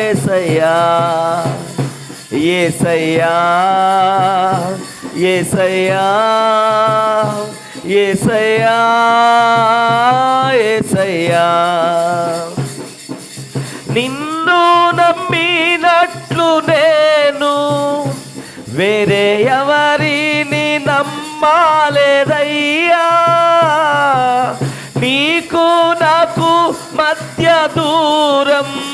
ఏసయ్యా ఏసయ్యా ఏసయ్యా ఏసయ్యా ఏసయ్యా. నిన్ను నమ్మినట్లు నేను వేరే ఎవరిని నమ్మాలేదయ్యా. నీకు నాకు మధ్య దూరం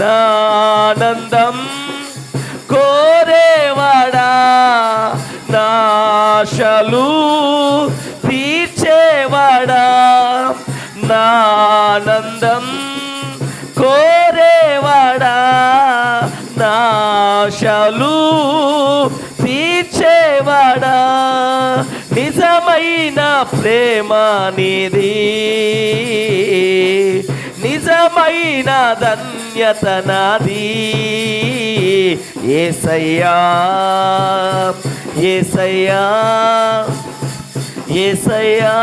నానందం కోరేవాడా? నాశలు తీర్చేవాడా? నానందం కోరేవాడా? నాశలు తీర్చేవాడా? నిజమైన ప్రేమ నిధి నిజమైన ధన్యత నాది ఏసయ్యా ఏసయ్యా ఏసయ్యా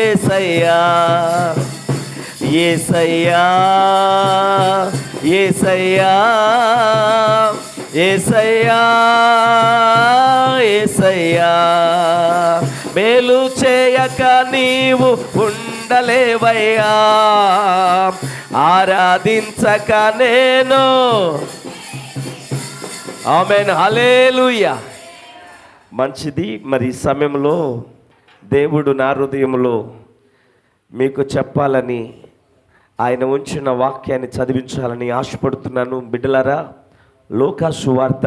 ఏసయ్యా ఏసయ్యా ఏసయ్యా ఏసయ్యా ఏసయ్యా. మేలు చేయక నీవు ఉండలేవయ్యా ఆరాధించక నేను. ఆమెన్ హలేలుయ్యా మంచిది మరి ఈ సమయంలో దేవుడు నా హృదయంలో మీకు చెప్పాలని ఆయన ఉంచిన వాక్యాన్ని చదివించాలని ఆశపడుతున్నాను. బిడ్డలారా లోకా సువార్త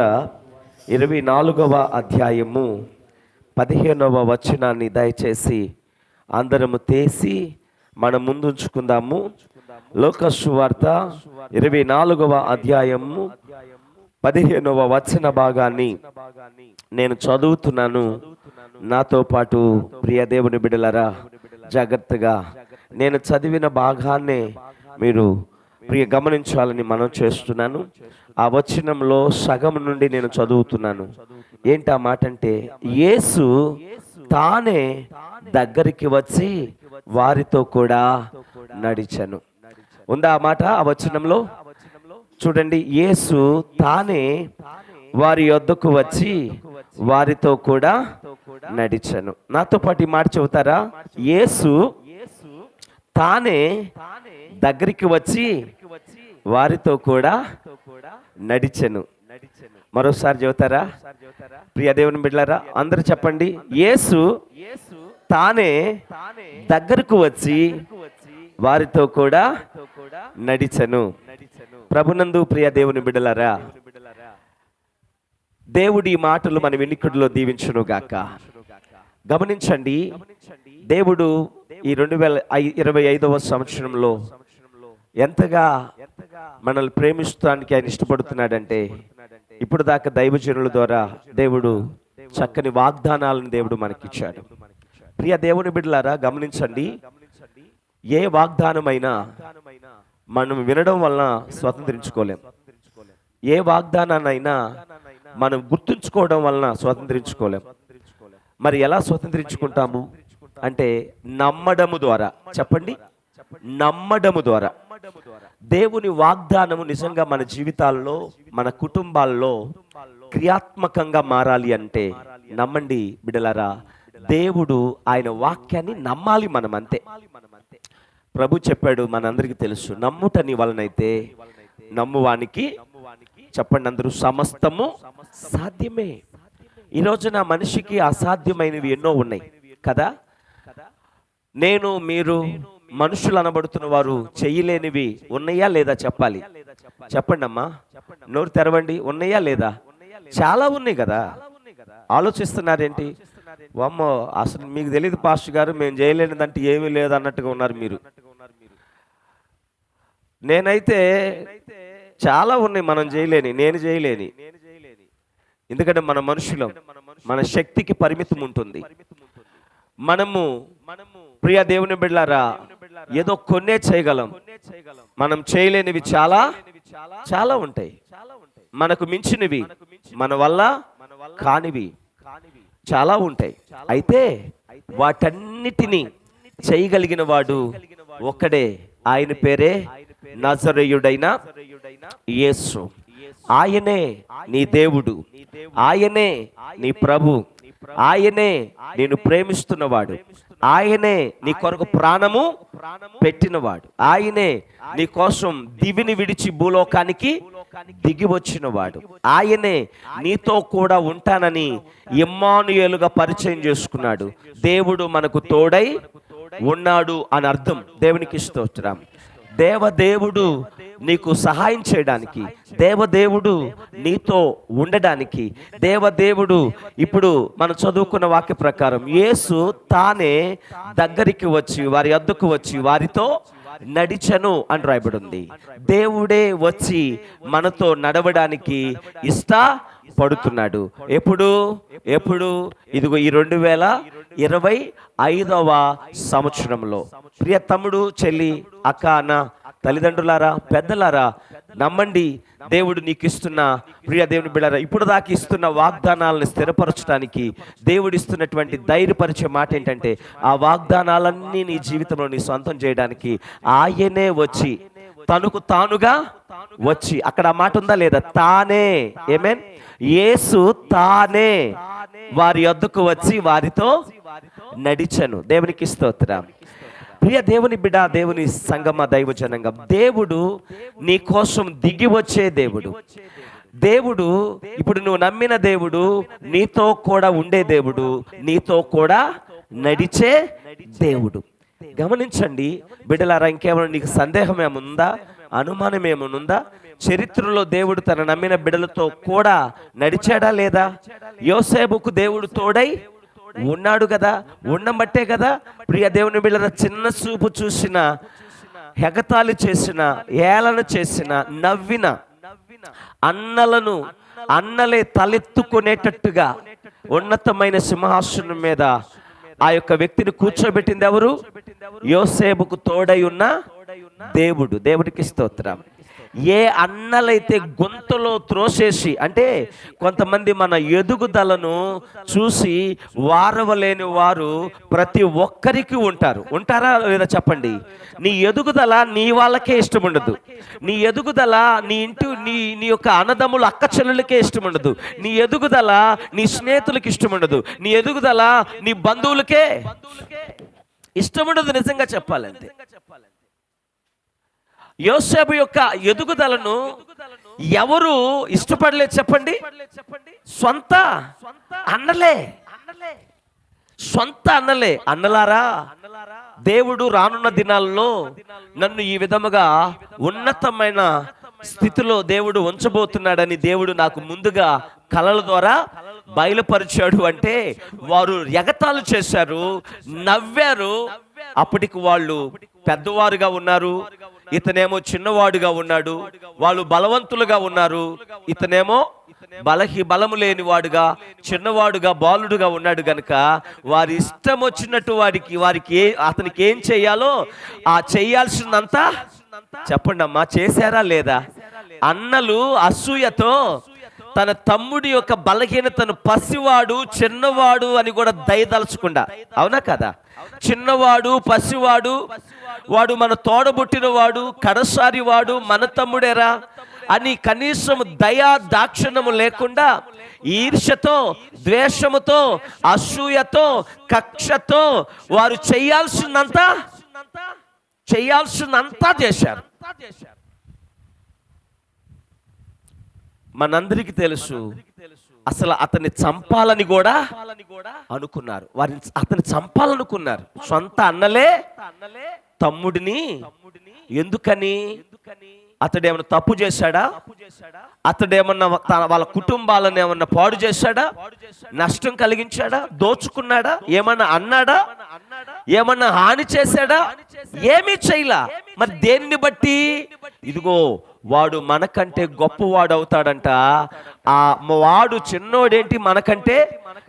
ఇరవై నాలుగవ అధ్యాయము పదిహేనవ వచనాన్ని దయచేసి అందరము తీసి మనం ముందుంచుకుందాము. లోకసు వార్త ఇరవై నాలుగవ అధ్యాయము పదిహేనవ వచన భాగాన్ని నేను చదువుతున్నాను. నాతో పాటు ప్రియ దేవుని బిడలరా జాగ్రత్తగా నేను చదివిన భాగాన్నే మీరు ప్రియ గమనించాలని మనం చేస్తున్నాను. ఆ వచనంలో సగం నుండి నేను చదువుతున్నాను. ఏంటి ఆ మాట అంటే యేసు తానే దగ్గరికి వచ్చి వారితో కూడా నడిచను. ఉందా ఆ మాట ఆ వచనంలో? చూడండి యేసు తానే వారి యొద్దకు వచ్చి వారితో కూడా నడిచను. నాతో పాటు ఈ మాట చెబుతారా? యేసు తానే దగ్గరికి వచ్చి వారితో కూడా నడిచను. మరోసారి చెబుతారా? ప్రియ దేవుని బిడ్డలారా అందరు చెప్పండి యేసు తానే దగ్గరకు వచ్చి వారితో కూడా నడిచెను. ప్రభునందు ప్రియ దేవుని బిడ్డలారా దేవుడి మాటలు మన వినికుడిలో దీవించును గాక. గమనించండి దేవుడు ఈ రెండు వేల ఇరవై ఐదవ సంవత్సరంలో ఎంతగా మనల్ని ప్రేమిస్తానికి ఆయన ఇష్టపడుతున్నాడంటే ఇప్పుడు దాకా దైవజనుల ద్వారా దేవుడు చక్కని వాగ్దానాలను దేవుడు మనకిచ్చాడు. ప్రియ దేవుని బిడ్డలారా గమనించండి. ఏ వాగ్దానమైనా మనం వినడం వలన స్వతంత్రించుకోలేం. ఏ వాగ్దానాన్నైనా మనం గుర్తుంచుకోవడం వలన స్వతంత్రించుకోలేం. మరి ఎలా స్వతంత్రించుకుంటాము? అంటే నమ్మడము ద్వారా. చెప్పండి. నమ్మడము ద్వారా. దేవుని వాగ్దానము నిజంగా మన జీవితాల్లో మన కుటుంబాల్లో క్రియాత్మకంగా మారాలి అంటే నమ్మండి బిడలరా దేవుడు ఆయన వాక్యాన్ని నమ్మాలి మనం అంతే ప్రభు చెప్పాడు మనందరికీ తెలుసు నమ్ముట నీ వలనైతే నమ్మువానికి చెప్పండి అందరూ సమస్తము సాధ్యమే. ఈ రోజున మనిషికి అసాధ్యమైనవి ఎన్నో ఉన్నాయి. కదా? నేను మీరు మనుషులు అనబడుతున్న వారు చేయలేనివి ఉన్నాయా లేదా చెప్పాలి? చెప్పండి అమ్మా నోరు తెరవండి ఉన్నాయా లేదా? చాలా ఉన్నాయి కదా. ఆలోచిస్తున్నారేంటి? అమ్మో అసలు మీకు తెలియదు పాస్టర్ గారు మేము చేయలేనిదంటే ఏమీ లేదు అన్నట్టుగా ఉన్నారు మీరు. నేనైతే చాలా ఉన్నాయి మనం చేయలేని నేను చేయలేని. ఎందుకంటే మన మనుషులం మన శక్తికి పరిమితం ఉంటుంది మనము ప్రియ దేవుని బిడ్డారా ఏదో కొన్నే చేయగలం. మనం చేయలేనివి చాలా చాలా ఉంటాయి. మనకు మించినవి మన వల్ల కానివి చాలా ఉంటాయి. అయితే వాటన్నిటినీ చేయగలిగిన వాడు ఒక్కడే. ఆయన పేరే నజరేయుడైన యేసు. ఆయనే నీ దేవుడు. ఆయనే నీ ప్రభు. ఆయనే నేను ప్రేమిస్తున్నవాడు. ఆయనే నీ కొరకు ప్రాణము పెట్టినవాడు. ఆయనే నీ కోసం దివిని విడిచి భూలోకానికి దిగి వచ్చినవాడు. ఆయనే నీతో కూడా ఉంటానని ఇమ్మానుయేలుగా పరిచయం చేసుకున్నాడు. దేవుడు మనకు తోడై ఉన్నాడు అని అర్థం. దేవునికి స్తోత్రం. దేవదేవుడు నీకు సహాయం చేయడానికి దేవదేవుడు నీతో ఉండడానికి దేవదేవుడు ఇప్పుడు మనం చదువుకున్న వాక్య ప్రకారం యేసు తానే దగ్గరికి వచ్చి వారి అద్దుకు వచ్చి వారితో నడిచను అని రాయబడి ఉంది దేవుడే వచ్చి మనతో నడవడానికి ఇష్ట పడుతున్నాడు. ఎప్పుడు? ఎప్పుడు? ఇదిగో ఈ రెండు వేల ఇరవై ఐదవ సంవత్సరంలో. ప్రియ తమ్ముడు చెల్లి అక్క అన్న తల్లిదండ్రులారా పెద్దలారా నమ్మండి దేవుడు నీకు ఇస్తున్న ప్రియ దేవుని బిడ్డారా ఇప్పుడు దాకా ఇస్తున్న వాగ్దానాలను స్థిరపరచడానికి దేవుడు ఇస్తున్నటువంటి ధైర్యపరిచే మాట ఏంటంటే ఆ వాగ్దానాలన్నీ నీ జీవితంలో నీ సొంతం చేయడానికి ఆయనే వచ్చి తనకు తానుగా వచ్చి అక్కడ ఆ మాట ఉందా లేదా? తానే. ఏమేన్ యేసు తానే. వారి వద్దకు వచ్చి వారితో నడిచను. దేవునికి స్తోత్రం. ప్రియ దేవుని బిడ్డ దేవుని సంగమ దైవ జనంగం దేవుడు నీ కోసం దిగి వచ్చే దేవుడు. దేవుడు ఇప్పుడు నువ్వు నమ్మిన దేవుడు నీతో కూడా ఉండే దేవుడు నీతో కూడా నడిచే దేవుడు. గమనించండి బిడ్డలారా ఇంకేమైనా నీకు సందేహం ఏముందా అనుమానం ఏమనుందా చరిత్రలో దేవుడు తన నమ్మిన బిడ్డలతో కూడా నడిచాడా లేదా? యోసేపుకు దేవుడు తోడై ఉన్నాడు కదా? ఉండబట్టే కదా? ప్రియ దేవుని బిడ్డల చిన్న చూపు చూసిన హెగతాలు చేసిన ఏలన చేసిన నవ్విన అన్నలను అన్నలే తలెత్తుకునేటట్టుగా ఉన్నతమైన సింహాసనం మీద ఆ యొక్క వ్యక్తిని కూర్చోబెట్టింది ఎవరు? యోసేపుకు తోడై ఉన్న దేవుడు. దేవుడికి స్తోత్రం. ఏ అన్నలైతే గొంతులో త్రోసేసి అంటే కొంతమంది మన ఎదుగుదలను చూసి వారవలేని వారు ప్రతి ఒక్కరికి ఉంటారు. ఉంటారా లేదా చెప్పండి? నీ ఎదుగుదల నీ వాళ్ళకే ఇష్టం ఉండదు నీ ఎదుగుదల నీ ఇంటి నీ నీ యొక్క అన్నదమ్ములు అక్క చెల్లెలకే ఇష్టం ఉండదు నీ ఎదుగుదల నీ స్నేహితులకి ఇష్టం ఉండదు నీ ఎదుగుదల నీ బంధువులకే ఇష్టం ఉండదు నిజంగా చెప్పాలంటే. యోసేపు యొక్క ఎదుగుదలను ఎవరు ఇష్టపడలేదు చెప్పండి? సొంత అన్నలే. సొంత అన్నలే. అన్నలారా దేవుడు రానున్న దినాల్లో నన్ను ఈ విధముగా ఉన్నతమైన స్థితిలో దేవుడు ఉంచబోతున్నాడని దేవుడు నాకు ముందుగా కళల ద్వారా బయలుపరిచాడు అంటే వారు ఎగతాలు చేశారు నవ్వారు. అప్పటికి వాళ్ళు పెద్దవారుగా ఉన్నారు. ఇతనేమో చిన్నవాడుగా ఉన్నాడు వాళ్ళు బలవంతులుగా ఉన్నారు. ఇతనేమో బలహి బలము లేని వాడుగా చిన్నవాడుగా బాలుడుగా ఉన్నాడు గనుక వారి ఇష్టం వచ్చినట్టు వారికి వారికి అతనికి ఏం చేయాలో ఆ చేయాల్సిందంతా చెప్పండి అమ్మా చేశారా లేదా? అన్నలు అసూయతో తన తమ్ముడి యొక్క బలహీనతను పసివాడు చిన్నవాడు అని కూడా దయదలుచకుండా. అవునా కదా? చిన్నవాడు పసివాడు వాడు మన తోడబుట్టినవాడు కడసారి వాడు మన తమ్ముడేరా అని కనీసం దయా దాక్షణము లేకుండా ఈర్ష్యతో ద్వేషముతో అసూయతో కక్షతో వారు చేయాల్సిందంతా చేయాల్సిందంతా చేశారు. మనందరికీ తెలుసు అసలు అతన్ని చంపాలని కూడా అనుకున్నారు. వారిని అతన్ని చంపాలనుకున్నారు. సొంత అన్నలే తమ్ముడిని ఎందుకని? అతడు ఏమైనా తప్పు చేశాడా? అతడు ఏమన్నా తన- వాళ్ళ కుటుంబాలను ఏమన్నా పాడు చేశాడా? నష్టం కలిగించాడా? దోచుకున్నాడా? ఏమన్నా అన్నాడా? ఏమన్నా హాని చేశాడా? ఏమీ చేయలా. మరి దేన్ని బట్టి? ఇదిగో వాడు మనకంటే గొప్పవాడు అవుతాడంట ఆ వాడు చిన్నోడేంటి? మనకంటే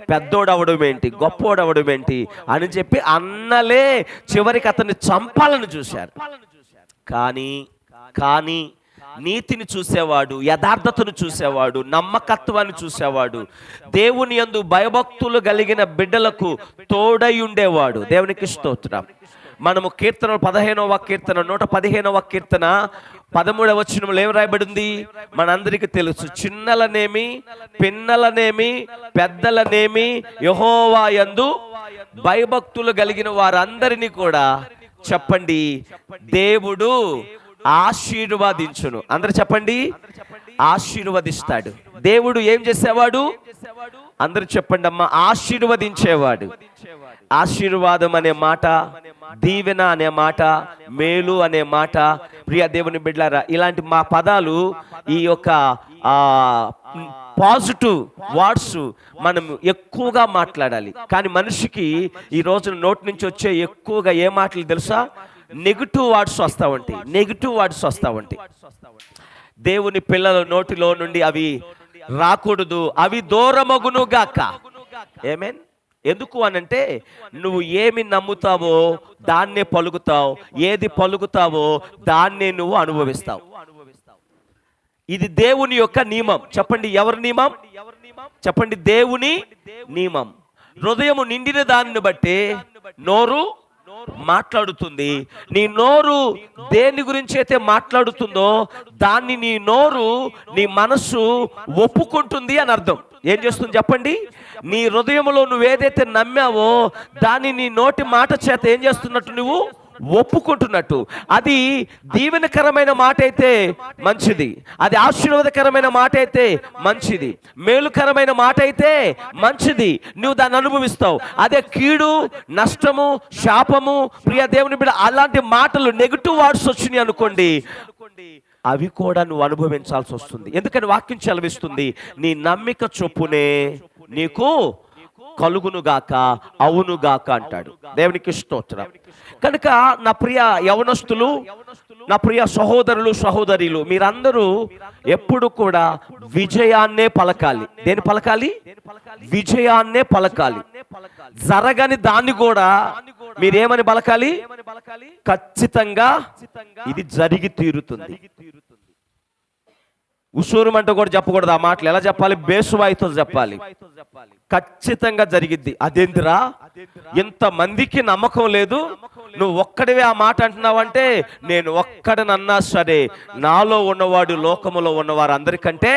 పెద్దోడు అవడం ఏంటి గొప్పోడు అవడం ఏంటి అని చెప్పి అన్నలే చివరికి అతన్ని చంపాలని చూశారు. కానీ కానీ నీతిని చూసేవాడు యథార్థతను చూసేవాడు నమ్మకత్వాన్ని చూసేవాడు దేవుని యందు భయభక్తులు కలిగిన బిడ్డలకు తోడై ఉండేవాడు. దేవునికి స్తోత్రం. మనము కీర్తన పదిహేనవ కీర్తన నూట పదిహేనవ కీర్తన పదమూడవ వచనంలో ఏం రాయబడింది? మనందరికీ తెలుసు. చిన్నలనేమి పిన్నలనేమి పెద్దలనేమి యహోవాయందు భయభక్తులు కలిగిన వారందరినీ కూడా చెప్పండి. దేవుడు ఆశీర్వాదించును. అందరు చెప్పండి. ఆశీర్వదిస్తాడు. దేవుడు ఏం చేసేవాడు? అందరూ చెప్పండి అమ్మా ఆశీర్వదించేవాడు. ఆశీర్వాదం అనే మాట దీవెన అనే మాట మేలు అనే మాట. ప్రియ దేవుని బిడ్డారా ఇలాంటి మా పదాలు ఈ యొక్క ఆ పాజిటివ్ వర్డ్స్ మనం ఎక్కువగా మాట్లాడాలి. కానీ మనిషికి ఈ రోజున నోటి నుంచి వచ్చే ఎక్కువగా ఏ మాటలు తెలుసా? నెగిటివ్ వర్డ్స్ వస్తా ఉంటాయి. నెగిటివ్ వర్డ్స్ వస్తా ఉంటాయి. దేవుని పిల్లల నోటిలో నుండి అవి రాకూడదు. అవి దూరమగును గాక. ఏమేన్ ఎందుకు అనంటే నువ్వు ఏమి నమ్ముతావో దాన్నే పలుకుతావు ఏది పలుకుతావో దాన్నే నువ్వు అనుభవిస్తావు. ఇది దేవుని యొక్క నియమం. చెప్పండి ఎవరి నియమం? చెప్పండి దేవుని నియమం. హృదయము నిండిన దానిని బట్టి నోరు మాట్లాడుతుంది. నీ నోరు దేని గురించి అయితే మాట్లాడుతుందో దాన్ని నీ నోరు నీ మనస్సు ఒప్పుకుంటుంది అని అర్థం. ఏం చేస్తుంది చెప్పండి? నీ హృదయంలో నువ్వు ఏదైతే నమ్మావో దాన్ని నీ నోటి మాట చేత ఏం చేస్తున్నట్టు నువ్వు ఒప్పుకుంటున్నట్టు. అది దీవెనకరమైన మాట అయితే మంచిది. అది ఆశీర్వాదకరమైన మాట అయితే మంచిది. మేలుకరమైన మాట అయితే మంచిది. నువ్వు దాన్ని అనుభవిస్తావు. అదే కీడు నష్టము శాపము ప్రియ దేవుని బిడ్డ అలాంటి మాటలు నెగిటివ్ వర్డ్స్ వచ్చినాయి అనుకోండి అవి కూడా నువ్వు అనుభవించాల్సి వస్తుంది. ఎందుకని వాక్యం చలవిస్తుంది నీ నమ్మిక చొప్పునే నీకు కలుగునుగాక అవునుగాక అంటాడు. దేవునికి స్తోత్రం. కనుక నా ప్రియ యవనస్తులు నా ప్రియ సహోదరులు సహోదరులు మీరందరూ ఎప్పుడు కూడా విజయాన్నే పలకాలి. దేని పలకాలి? విజయాన్నే పలకాలి. జరగని దాన్ని కూడా మీరేమని పలకాలి? ఖచ్చితంగా ఇది జరిగి తీరుతుంది. ఉసూరుమంట కూడా చెప్పకూడదు ఆ మాటలు. ఎలా చెప్పాలి? బేసువాయితో చెప్పాలి. ఖచ్చితంగా జరిగిద్ది. అదేందిరా? ఇంత మందికి నమ్మకం లేదు? నువ్వు ఒక్కడివే ఆ మాట అంటున్నావంటే నేను ఒక్కడనన్నా సరే నాలో ఉన్నవాడు లోకములో ఉన్నవారు అందరికంటే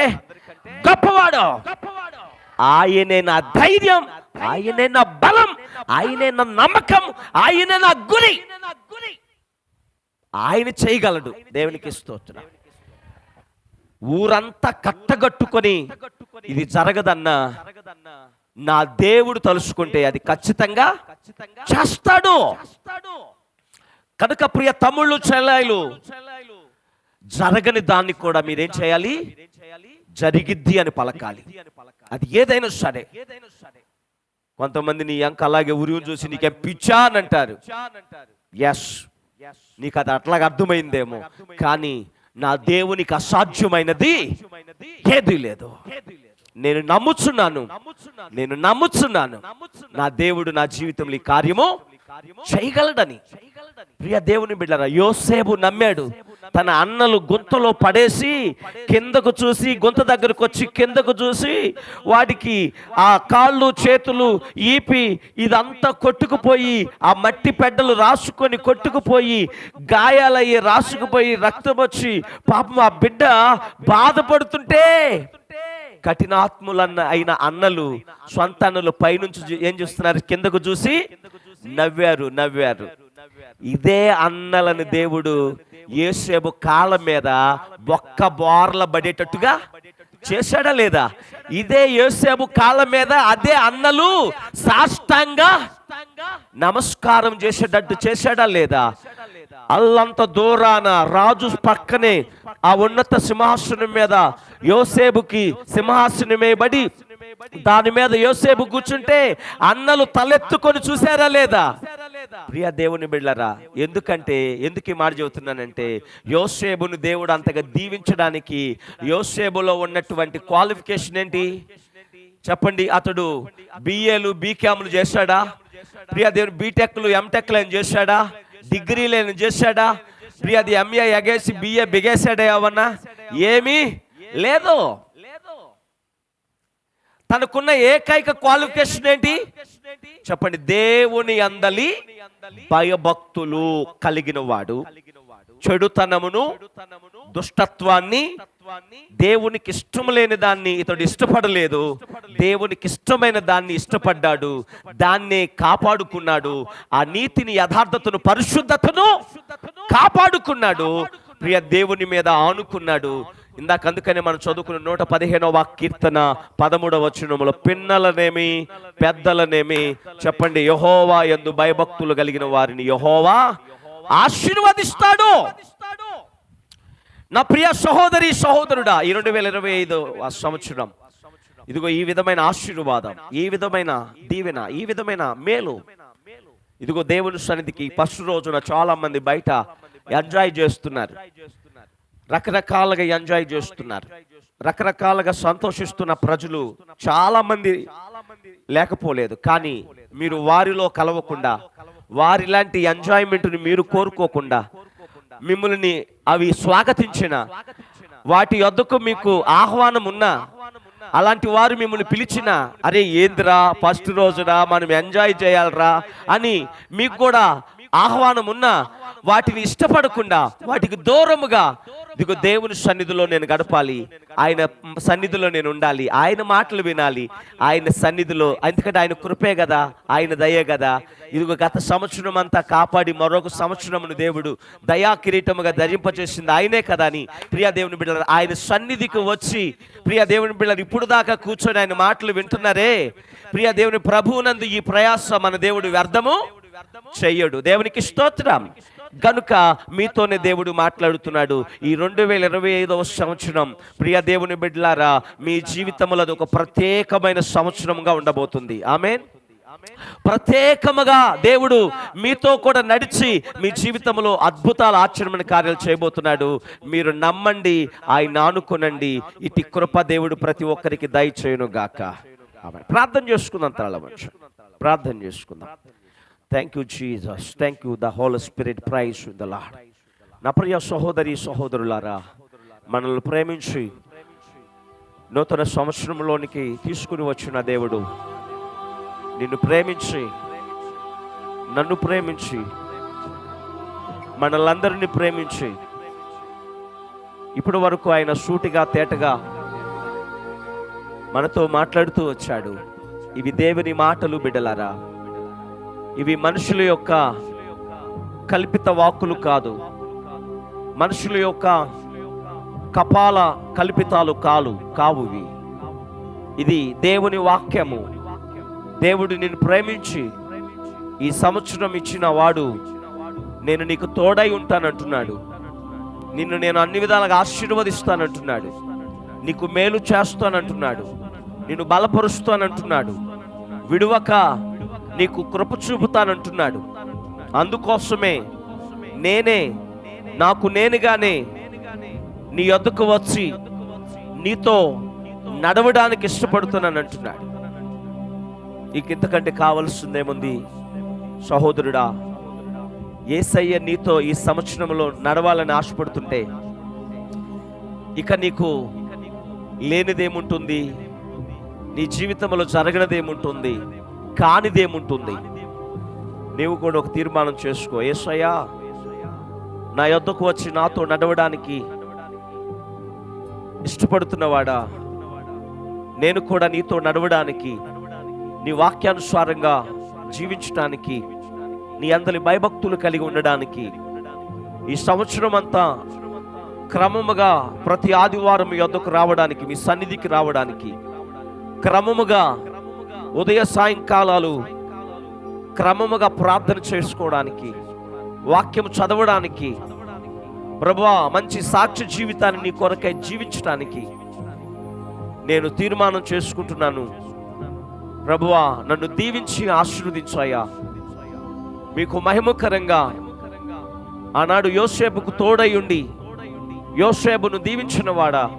గొప్పవాడు. ఆయనే నా ధైర్యం ఆయనే నా బలం ఆయనే నా నమ్మకం ఆయనే నా గురి. ఆయన చేయగలడు. దేవునికి స్తోత్రం. ఊరంతా కట్టగట్టుకొని ఇది జరగదన్నా నా దేవుడు తలుసుకుంటే అది ఖచ్చితంగా చేస్తాడు. కనుక ప్రియ తమ్ముళ్ళు చెల్లాయిలు జరగని దాన్ని కూడా మీరేం చేయాలి? జరిగిద్ది అని పలకాలి. అది ఏదైనా సరే. కొంతమంది నీ అంక అలాగే ఉరిని చూసి నీకేం పిచ్చా అని అంటారు. ఎస్ నీకు అది అట్లాగా అర్థమైందేమో. కానీ నా దేవునికి అసాధ్యమైనది ఏది లేదు. నేను నమ్ముచున్నాను. నేను నమ్ముచున్నాను. నా దేవుడు నా జీవితంలో ఈ కార్యము చేయగలడని. ప్రియ దేవుని బిడ్డరా యోసేపు నమ్మాడు. తన అన్నలు గుంతలో పడేసి కిందకు చూసి గుంత దగ్గరకు వచ్చి కిందకు చూసి వాడికి ఆ కాళ్ళు చేతులు ఈపి ఇదంతా కొట్టుకుపోయి ఆ మట్టి పెడ్డలు రాసుకొని కొట్టుకుపోయి గాయాలయ్యి రాసుకుపోయి రక్తం వచ్చి పాపం ఆ బిడ్డ బాధపడుతుంటే కఠినాత్ములన్న అయిన అన్నలు స్వంత అన్నలు పైనుంచి ఏం చూస్తున్నారు? కిందకు చూసి నవ్వారు నవ్వారు. ఇదే అన్నలని దేవుడు ఏసేపు కాళ్ళ మీద ఒక్క బోర్ల పడేటట్టుగా చేశాడా లేదా? ఇదే ఏసేపు కాళ్ళ మీద అదే అన్నలు సాష్టంగా నమస్కారం చేసేటట్టు చేశాడా లేదా? అల్లంత దూరాన రాజు పక్కనే ఆ ఉన్నత సింహాసనం మీద యోసేపుకి సింహాసనమే బడి దాని మీద యోసేపు కూర్చుంటే అన్నలు తలెత్తుకొని చూసారా లేదా? ప్రియ దేవుని బిళ్ళరా ఎందుకంటే ఎందుకు ఈ మాట చెబుతున్నానంటే యోసేబును దేవుడు అంతగా దీవించడానికి యోసేబులో ఉన్నటువంటి క్వాలిఫికేషన్ ఏంటి? చెప్పండి అతడు బిఏలు బీకామ్లు చేశాడా? ప్రియ దేవుని బీటెక్లు ఎంటెక్లు ఏం చేశాడా? డిగ్రీలు ఏం చేశాడా? ప్రియ అది ఎంఏ ఎగేసి బిఏ బిగేసాడే ఏమన్నా? ఏమీ? లేదు. తనకున్న ఏకైక క్వాలిఫికేషన్ ఏంటి? చెప్పండి దేవుని అందలి భయభక్తులు కలిగిన వాడు చెడుతనమును దుష్టత్వాన్ని దేవునికి ఇష్టం లేని దాన్ని ఇతడు ఇష్టపడలేదు దేవునికి ఇష్టమైన దాన్ని ఇష్టపడ్డాడు దాన్నే కాపాడుకున్నాడు ఆ నీతిని యథార్థతను పరిశుద్ధతను కాపాడుకున్నాడు ప్రియ దేవుని మీద ఆనుకున్నాడు ఇందాక అందుకనే మనం చదువుకున్న నూట పదిహేనవ కీర్తన పదమూడవ వచనములో పిన్నలనేమి పెద్దలనేమి చెప్పండి యహోవా ఎందు భయభక్తులు కలిగిన వారిని యహోవా ఆశీర్వదిస్తాడు. నా ప్రియ సహోదరి సహోదరుడా ఈ రెండు వేల ఇరవై ఐదు సంవత్సరం ఇదిగో ఈ విధమైన ఆశీర్వాదం ఈ విధమైన దీవెన ఈ విధమైన మేలు. ఇదిగో దేవుని సన్నిధికి ఫస్ట్ రోజున చాలా మంది బయట ఎంజాయ్ చేస్తున్నారు. రకరకాలుగా ఎంజాయ్ చేస్తున్నారు. రకరకాలుగా సంతోషిస్తున్న ప్రజలు చాలా మంది లేకపోలేదు. కానీ మీరు వారిలో కలవకుండా వారిలాంటి ఎంజాయ్మెంట్ని మీరు కోరుకోకుండా మిమ్మల్ని అవి స్వాగతించిన వాటి వద్దకు మీకు ఆహ్వానం ఉన్నా అలాంటి వారు మిమ్మల్ని పిలిచిన అరే ఏందిరా ఫస్ట్ రోజురా మనం ఎంజాయ్ చేయాలరా అని మీకు కూడా ఆహ్వానం ఉన్నా వాటిని ఇష్టపడకుండా వాటికి దూరముగా ఇదిగో దేవుని సన్నిధిలో నేను గడపాలి. ఆయన సన్నిధిలో నేను ఉండాలి. ఆయన మాటలు వినాలి. ఆయన సన్నిధిలో ఎందుకంటే ఆయన కృపే కదా ఆయన దయే కదా. ఇదిగో గత సంవత్సరం అంతా కాపాడి మరొక సంవత్సరమును దేవుడు దయా కిరీటముగా ధరింపచేసింది ఆయనే కదా అని. ప్రియా దేవుని బిడ్డలు ఆయన సన్నిధికి వచ్చి ప్రియా దేవుని బిడ్డలు ఇప్పుడు దాకా కూర్చొని ఆయన మాటలు వింటున్నారే? ప్రియా దేవుని ప్రభువునందు ఈ ప్రయాస మన దేవుడు వ్యర్థము చెయ్యడు. దేవునికి స్తోత్రం. గనుక మీతోనే దేవుడు మాట్లాడుతున్నాడు. ఈ రెండు వేల ఇరవై ఐదవ సంవత్సరం ప్రియ దేవుని బిడ్లారా మీ జీవితంలో అది ఒక ప్రత్యేకమైన సంవత్సరంగా ఉండబోతుంది. ఆమె ప్రత్యేకముగా దేవుడు మీతో కూడా నడిచి మీ జీవితంలో అద్భుతాల ఆశ్చర్యమైన కార్యాలు చేయబోతున్నాడు. మీరు నమ్మండి ఆయన ఆనుకునండి. ఇటు కృప దేవుడు ప్రతి ఒక్కరికి దయచేయును గాక ప్రార్థన చేసుకుందాం తరల ప్రార్థన చేసుకుందాం. Thank you Jesus thank you the Holy Spirit praise the Lord నా ప్రియ సహోదరి సహోదరులారా మనల్ని ప్రేమించి నూతన సంవత్సరంలోనికి తీసుకుని వచ్చిన దేవుడు నిన్ను ప్రేమించి నన్ను ప్రేమించి మనలందరినీ ప్రేమించి ఇప్పటి వరకు ఆయన సూటిగా తేటగా మనతో మాట్లాడుతూ వచ్చాడు. ఇవి దేవుని మాటలు బిడ్డలారా. ఇవి మనుషుల యొక్క కల్పిత వాక్కులు కాదు. మనుషుల యొక్క కపాల కల్పితాలు కాలు కావువి ఇది దేవుని వాక్యము. దేవుడు నిన్ను ప్రేమించి ఈ సంవత్సరం ఇచ్చిన వాడు నేను నీకు తోడై ఉంటానంటున్నాడు. నిన్ను నేను అన్ని విధాలుగా ఆశీర్వదిస్తానంటున్నాడు. నీకు మేలు చేస్తానంటున్నాడు. నిన్ను బలపరుస్తానంటున్నాడు. విడువక నీకు కృప చూపుతానంటున్నాడు. అందుకోసమే నేనే నాకు నేనుగానే నీ వద్దకు వచ్చి నీతో నడవడానికి ఇష్టపడుతున్నాను అంటున్నాడు. నీకు ఇంతకంటే కావలసిందేముంది? సహోదరుడా ఏసయ్య నీతో ఈ సంవత్సరంలో నడవాలని ఆశపడుతుంటే ఇక నీకు లేనిదేముంటుంది? నీ జీవితంలో జరగనిదేముంటుంది? కానిదేముంటుంది. నీవు కూడా ఒక తీర్మానం చేసుకో. ఏసయ్యా నా యొద్దకు వచ్చి నాతో నడవడానికి ఇష్టపడుతున్నవాడా? నేను కూడా నీతో నడవడానికి నీ వాక్యానుసారంగా జీవించడానికి నీ అందరి భయభక్తులు కలిగి ఉండడానికి ఈ సంవత్సరం అంతా క్రమముగా ప్రతి ఆదివారం మీ యొద్దకు రావడానికి మీ సన్నిధికి రావడానికి క్రమముగా ఉదయ సాయంకాలాలు క్రమముగా ప్రార్థన చేసుకోవడానికి వాక్యం చదవడానికి ప్రభా మంచి సాక్షి జీవితాన్ని నీ కొరకై జీవించడానికి నేను తీర్మానం చేసుకుంటున్నాను. ప్రభువా నన్ను దీవించి ఆశీర్వదించాయా. మీకు మహిమకరంగా ఆనాడు యోసేపుకు తోడై ఉండి యోసేపును దీవించిన వాడా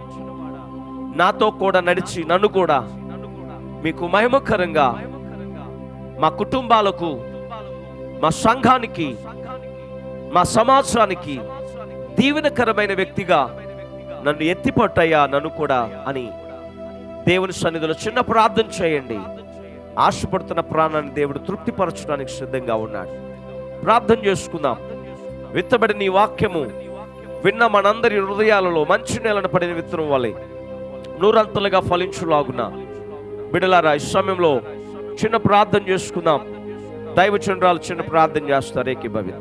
నాతో కూడా నడిచి నన్ను కూడా మీకు మహిమకరంగా మా కుటుంబాలకు మా సంఘానికి మా సమాజానికి దీవెనకరమైన వ్యక్తిగా నన్ను ఎత్తిపట్టయ్యా నన్ను కూడా అని దేవుని సన్నిధిలో చిన్న ప్రార్థన చేయండి. ఆశపడుతున్న ప్రాణాన్ని దేవుడు తృప్తిపరచడానికి సిద్ధంగా ఉన్నాడు. ప్రార్థన చేసుకుందాం. విత్తబడిన ఈ వాక్యము విన్న మనందరి హృదయాలలో మంచి నేలను పడిన విత్తనం వలె నూరంతలుగా ఫలించులాగున్నా బిడలారా ఈ సమయంలో చిన్న ప్రార్థన చేసుకుందాం. దైవచంద్రాలు చిన్న ప్రార్థన చేస్తారు ఏకీభవిత